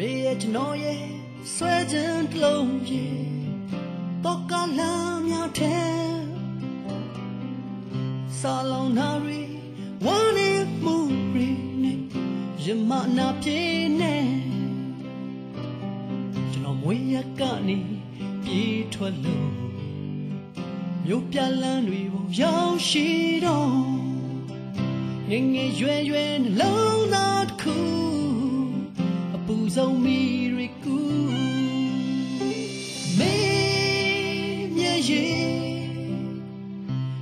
ကျွန်တော်ရဲ့ဆွဲခြင်းတစ်လုံးပြေတော့ကလာမြောက်တဲ့ဆာလောင်နာရီဝမ်းနေမှုရီနေရမနာပြေနေကျွန်တော်မွေးရကနေပြေးထွက်လို့မြို့ပြလန်းတွေကိုရောက်ရှိတော့ငငယ်ရွယ်ရွယ်နှလုံးသားတစ်ခုအပူ ဆုံးမီရီကူမေမြရဲ့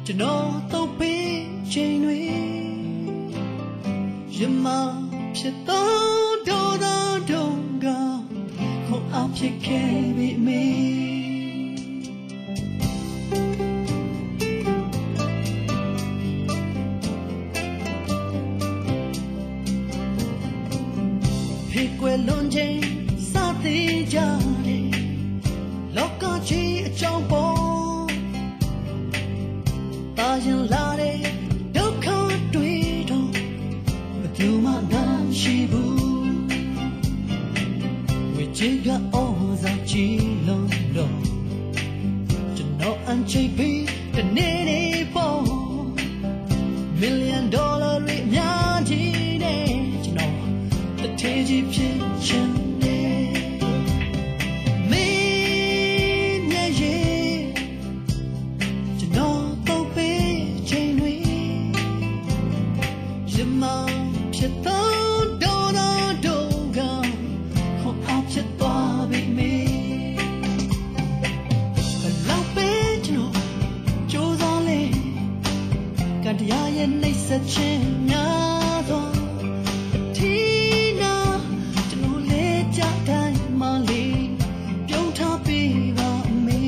ကျွန်တော်တော့ပေးချိန်တွေရမဖြစ်တော့ဒေါ်တော်တုံးကခေါ်အဖြစ်ခဲ့ပြီမေ ကွယ်လွန်ချိန်စသေးကြတယ်လောကကြီးအကြောင်းပေါ်တာရင်လာတဲ့ဒုက္ခတွေတော့ဘယ်သူမှမရှိဘူးဝေချေကအော်စားကြည့်လို့တော့ကျွန်တော်အန်ချိတ်ပြီးတနေ့နေ့ပေါ် million dollar ရအများကြီးနဲ့ကျွန်တော်တထေးကြီးဖြစ် ရဲ့နှိပ်စက်ခြင်းများသောဒီနာကျွန်တော်လေးကြတိုင်းမလေးပြုံးထားပေးပါမေ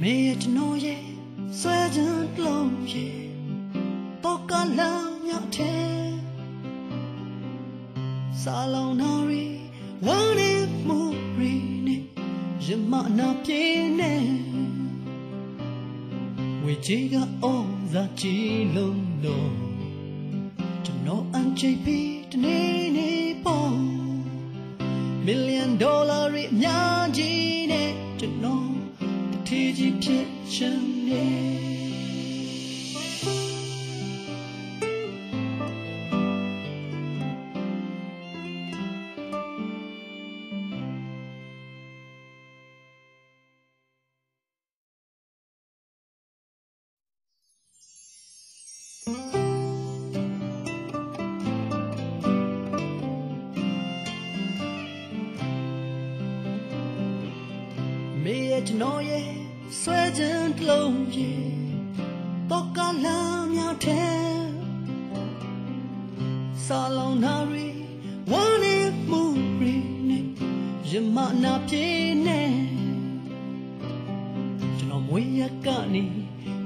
မေကျွန်တော်ရဲ့ ဆွဲကြံလုံးရဲ့တော့ကလောင်မြောက်တဲ့စာလုံးနာရီဝမ်းနေမှုရီနေရမနာပြေနေဝေကြီးကအော်သာကြည့်လုံးတော့ကျွန်တော်အန်ချိတ်ပြီးတနေ့နေ့ပေါ့ million dollar ရအများကြီးနဲ့ကျွန်တော်တထေးကြီးဖြစ် ချင်တယ်မေရဲ့ကျွန်တော်ရဲ့ ဆွဲခြင်းတစ်လုံးပြေတော့ကလာမြောက်တဲ့ဆာလောင်နာရီဝမ်းနေမှုရီနေရမနာပြေနေကျွန်တော်မွေးရကနေ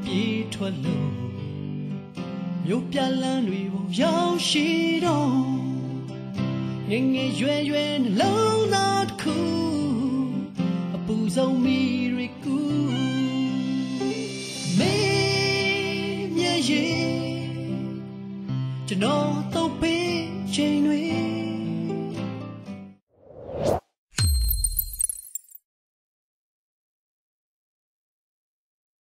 ပြေးထွက်လို့မြို့ပြလန်းတွေကိုရောက်ရှိတော့ငငယ်ရွယ်ရွယ်နှလုံးသားတစ်ခုအပူဆုံးမီရီကူ